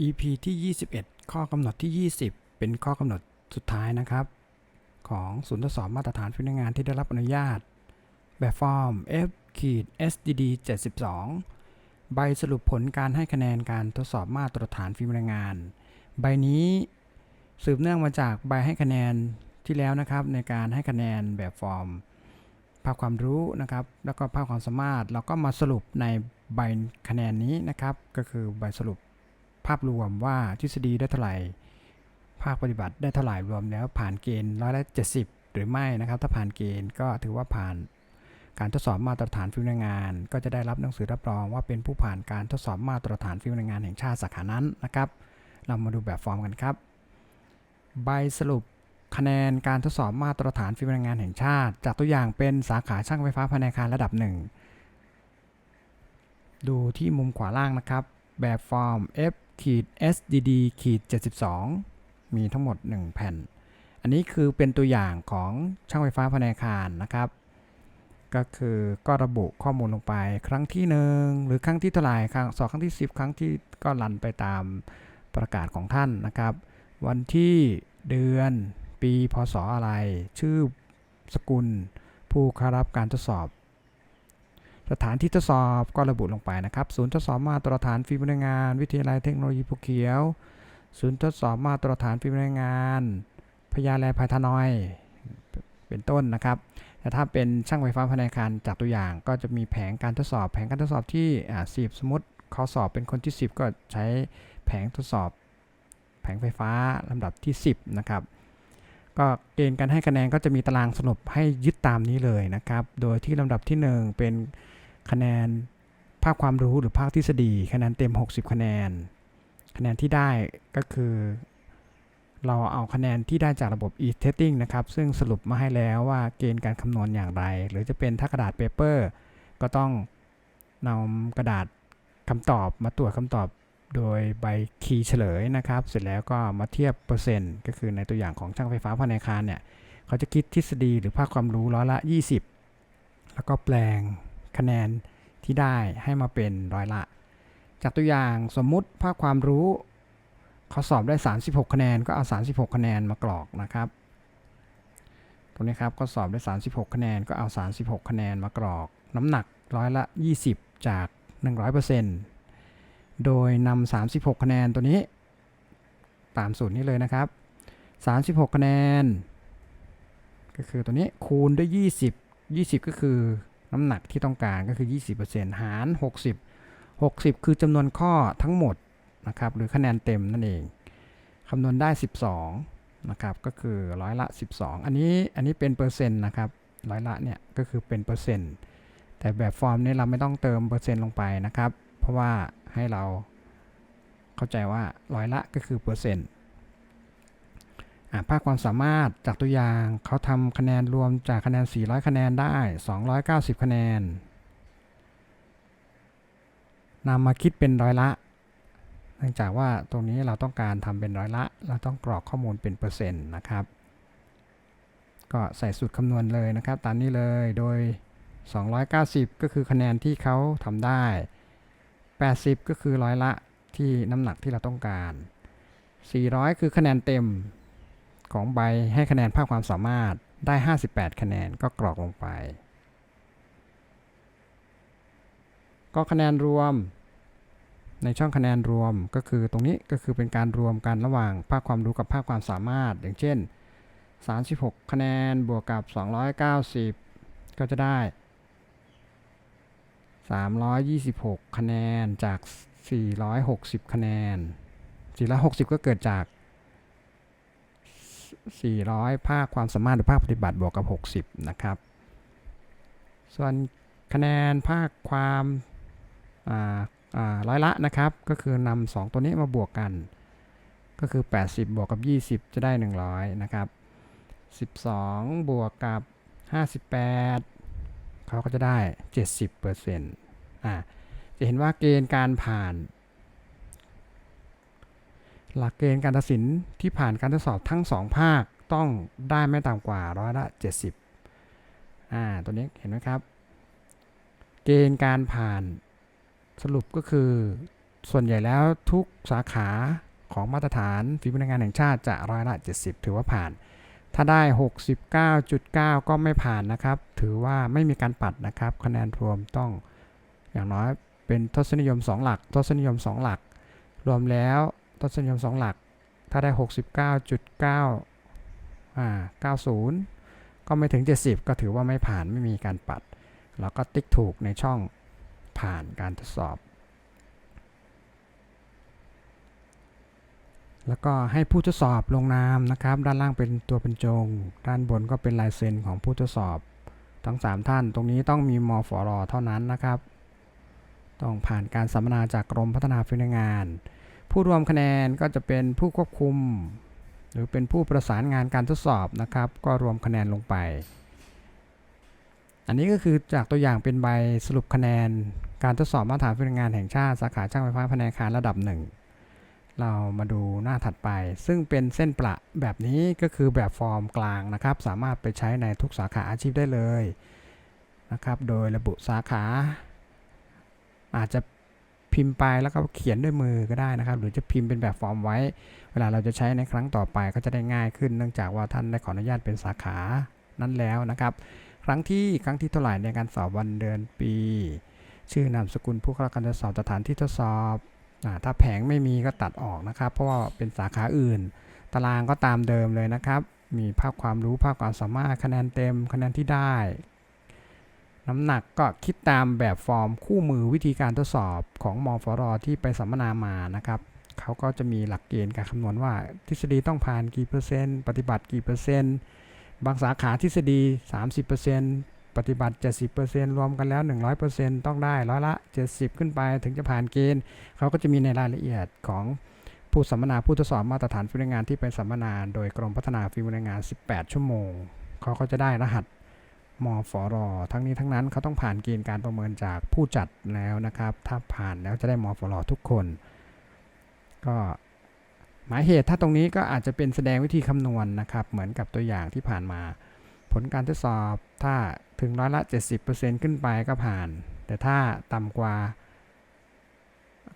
EP ที่ 21 ข้อกำหนดที่ 20 เป็นข้อกำหนดสุดท้ายนะครับ ของศูนย์ทดสอบมาตรฐานพนักงานที่ได้รับอนุญาต แบบฟอร์ม F SDD 72 ใบสรุปผลการให้คะแนนการทดสอบมาตรฐานฝีมือแรงงาน ใบนี้สืบเนื่องมาจากใบให้คะแนนที่แล้วนะครับ ในการให้คะแนนแบบฟอร์ม ภาพความรู้นะครับ แล้วก็ภาพความสามารถ เราก็มาสรุปในใบคะแนนนี้นะครับ ก็คือใบสรุป ภาพรวมว่าทฤษฎีได้เท่าไหร่ ภาคปฏิบัติได้เท่าไหร่รวมแล้ว ผ่านเกณฑ์ร้อยละเจ็ดสิบหรือไม่นะครับ ถ้าผ่านเกณฑ์ก็ถือว่าผ่านการทดสอบมาตรฐานฝีมือแรงงาน ก็จะได้รับหนังสือรับรองว่าเป็นผู้ผ่านการทดสอบมาตรฐานฝีมือแรงงานแห่งชาติสาขานั้นนะครับ เรามาดูแบบฟอร์มกันครับ ใบสรุปคะแนนการทดสอบมาตรฐานฝีมือแรงงานแห่งชาติ จากตัวอย่างเป็นสาขาช่างไฟฟ้าภายในอาคารระดับ1ดูที่มุมขวาล่างนะครับ แบบฟอร์ม F ขีด SDD ขีด72 มีทั้งหมด 1 แผ่น อันนี้คือเป็นตัวอย่างของช่างไฟฟ้าภายในอาคารนะครับ ก็คือก็ระบุข้อมูลลงไปครั้งที่หนึ่งหรือครั้งที่เท่าไหร่ครั้งสองครั้งที่ 10 ครั้งที่ก็รันไปตามประกาศของท่านนะครับ วันที่เดือนปีพศอะไร ชื่อสกุล ผู้เข้ารับการทดสอบ สถานที่ทดสอบก็ระบุลงไปนะครับศูนย์ทดสอบมาตรฐานฝีมือแรงงาน วิทยาลัยเทคโนโลยีภูเขียว ศูนย์ทดสอบมาตรฐานฝีมือแรงงานพญาแลพายทานอยเป็นต้นนะครับ แต่ถ้าเป็นช่างไฟฟ้าภายในอาคารจากตัวอย่าง ก็จะมีแผงการทดสอบแผงการทดสอบที่อ่าสิบสมมติเขาสอบเป็นคนที่ 10 ก็ใช้แผงทดสอบ แผงไฟฟ้าลำดับที่ 10 นะครับ ก็เกณฑ์การให้คะแนนก็จะมีตารางสรุปให้ยึดตามนี้เลยนะครับ โดยที่ลำดับที่ 1 เป็น คะแนนภาคความรู้หรือภาคทฤษฎีคะแนนเต็ม 60 คะแนน คะแนนที่ได้ก็คือ เราเอาคะแนนที่ได้จากระบบ e-testing นะครับ ซึ่งสรุปมาให้แล้วว่าเกณฑ์การคำนวณอย่างไร หรือจะเป็นถ้ากระดาษเปเปอร์ก็ต้องนำกระดาษคำตอบมาตรวจคำตอบโดยใบคีย์เฉลยนะครับ เสร็จแล้วก็มาเทียบเปอร์เซ็นต์ก็คือในตัวอย่างของช่างไฟฟ้าภายในอาคารเนี่ย เขาจะคิดทฤษฎีหรือภาคความรู้ร้อยละ 20 แล้วก็แปลง คะแนนที่ได้ให้มาเป็นร้อยละ จากตัวอย่างสมมุติภาคความรู้เขาสอบได้ 36 คะแนนก็เอา 36 คะแนนมากรอกนะครับ ตรงนี้ครับก็สอบได้ 36 คะแนนก็เอา 36 คะแนนมากรอก น้ำหนักร้อยละ 20 จาก 100%โดยนำ 36 คะแนนตัวนี้ ตามสูตรนี้เลยนะครับ 36 คะแนน ก็คือตัวนี้คูณด้วย 20 20 ก็คือ น้ำหนักที่ต้องการก็คือ 20%หาร 60 60 คือจำนวนข้อทั้งหมดนะครับหรือคะแนนเต็มนั่นเองคำนวณได้ 12นะครับก็คือร้อยละ 12 อันนี้อันนี้เป็นเปอร์เซ็นต์นะครับร้อยละเนี่ยก็คือเป็นเปอร์เซ็นต์ แต่แบบฟอร์มนี้เราไม่ต้องเติมเปอร์เซ็นต์ลงไปนะครับ เพราะว่าให้เราเข้าใจว่าร้อยละก็คือเปอร์เซ็นต์ ภาคความสามารถจากตัวอย่างเขาทำคะแนนรวมจากคะแนน 400 คะแนนได้ 290 คะแนนนำมาคิดเป็นร้อยละ เนื่องจากว่าตรงนี้เราต้องการทำเป็นร้อยละ เราต้องกรอกข้อมูลเป็นเปอร์เซ็นต์นะครับ ก็ใส่สูตรคำนวณเลยนะครับ ตามนี้เลยโดย 290 ก็คือคะแนนที่เขาทำได้ 80 ก็คือร้อยละที่น้ำหนักที่เราต้องการ 400 คือคะแนนเต็ม ของใบให้คะแนนภาคความสามารถได้ 58 คะแนนก็กรอกลงไป ก็คะแนนรวม ในช่องคะแนนรวมก็คือตรงนี้ก็คือเป็นการรวมกันระหว่างภาคความรู้กับภาคความสามารถ อย่างเช่น 36 คะแนนบวกกับ 290 ก็จะได้ 326 คะแนนจาก 460 คะแนน 460 ก็เกิดจาก 400 ภาคความสามารถหรือภาคปฏิบัติบวกกับ 60 นะครับ ส่วนคะแนนภาคความร้อยละนะครับ ก็คือนำ2ตัวนี้มาบวกกัน ก็คือ 80 บวกกับ 20 จะได้ 100 นะครับ 12 บวกกับ 58 เขาก็จะได้ 70เปอร์เซ็นต์อ่าจะเห็นว่าเกณฑ์การผ่าน หลักเกณฑ์การตัดสินที่ผ่านการทดสอบทั้ง 2 ภาคต้องได้ไม่ต่ำกว่าร้อยละ 70อ่าตัวนี้เห็นไหมครับ เกณฑ์การผ่านสรุปก็คือ ส่วนใหญ่แล้วทุกสาขาของมาตรฐานฝีมือแรงงานแห่งชาติจะร้อยละ 70 ถือว่าผ่าน ถ้าได้ 69.9 ก็ไม่ผ่านนะครับ ถือว่าไม่มีการปัดนะครับ คะแนนรวมต้องอย่างน้อยเป็นทศนิยม 2 หลัก ทศนิยม 2 หลัก รวมแล้ว ทศนิยม2หลัก ถ้าได้ 69.9อ่า90 ก็ไม่ถึง 70 ก็ถือว่าไม่ผ่านไม่มีการปัด แล้วก็ติ๊กถูกในช่องผ่านการทดสอบ แล้วก็ให้ผู้ทดสอบลงนามนะครับ ด้านล่างเป็นตัวบรรจง ด้านบนก็เป็นลายเซ็นของผู้ทดสอบทั้ง 3 ท่าน ตรงนี้ต้องมีมฟรเท่านั้นนะครับ ต้องผ่านการสัมมนาจากกรมพัฒนาฝีมือแรงงาน ผู้รวมคะแนนก็จะเป็นผู้ควบคุม หรือเป็นผู้ประสานงานการทดสอบนะครับ ก็รวมคะแนนลงไป อันนี้ก็คือจากตัวอย่างเป็นใบสรุปคะแนน การทดสอบมาตรฐานฝีมือแรงงานแห่งชาติสาขาช่างไฟฟ้าแผนกอาคารระดับหนึ่งเรามาดูหน้าถัดไป ซึ่งเป็นเส้นประแบบนี้ก็คือแบบฟอร์มกลางนะครับ สามารถไปใช้ในทุกสาขาอาชีพได้เลยนะครับ โดยระบุสาขา อาจจะ พิมพ์ไปแล้วก็เขียนด้วยมือก็ได้นะครับ หรือจะพิมพ์เป็นแบบฟอร์มไว้ เวลาเราจะใช้ในครั้งต่อไปก็จะได้ง่ายขึ้น เนื่องจากว่าท่านได้ขออนุญาตเป็นสาขานั้นแล้วนะครับ ครั้งที่ครั้งที่เท่าไหร่ในการสอบวันเดือนปี ชื่อนามสกุลผู้เข้ารับการทดสอบสถานที่ทดสอบอถ้าแผงไม่มีก็ตัดออกนะครับ เพราะว่าเป็นสาขาอื่น ตารางก็ตามเดิมเลยนะครับ มีภาพความรู้ภาพความสามารถคะแนนเต็มคะแนนที่ได้ น้ำหนักก็คิดตามแบบฟอร์มคู่มือวิธีการทดสอบของมฟรที่ไปสัมมนามานะครับเขาก็จะมีหลักเกณฑ์การคำนวณว่าทฤษฎีต้องผ่านกี่เปอร์เซ็นต์ปฏิบัติกี่เปอร์เซ็นต์บางสาขาทฤษฎี 30%ปฏิบัติ 70%รวมกันแล้ว 100%ต้องได้ร้อยละ 70 ขึ้นไปถึงจะผ่านเกณฑ์เขาก็จะมีในรายละเอียดของผู้สัมมนาผู้ทดสอบมาตรฐานฝีมือแรงงานที่เป็นสัมมนา โดยกรมพัฒนาฝีมือแรงงาน 18 ชั่วโมงเขาก็จะได้รหัส มฟรทั้งนี้ทั้งนั้นเขาต้องผ่านเกณฑ์การประเมินจากผู้จัดแล้วนะครับ ถ้าผ่านแล้วจะได้มฟรทุกคน ก็หมายเหตุถ้าตรงนี้ก็อาจจะเป็นแสดงวิธีคำนวณนะครับ เหมือนกับตัวอย่างที่ผ่านมา ผลการทดสอบถ้าถึงร้อยละ 70%ขึ้นไปก็ผ่าน แต่ถ้าต่ำกว่า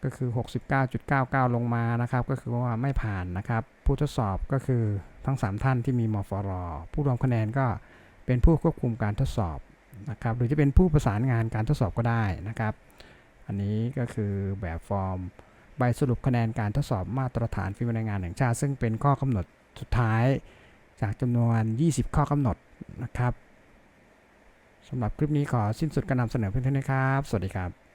ก็คือ 69.99 ลงมานะครับ ก็คือว่าไม่ผ่านนะครับ ผู้ทดสอบก็คือทั้ง 3 ท่านที่มีมฟรผู้รวมคะแนนก็ เป็นผู้ควบคุมการทดสอบนะครับหรือจะเป็นผู้ประสานงานการทดสอบก็ได้นะครับ อันนี้ก็คือแบบฟอร์มใบสรุปคะแนนการทดสอบมาตรฐานฟิล์มแรงงานแห่งชาติ ซึ่งเป็นข้อกำหนดสุดท้ายจากจำนวน 20 ข้อกำหนดนะครับสำหรับคลิปนี้ขอสิ้นสุดการนำเสนอเพียงเท่านี้ครับ สวัสดีครับ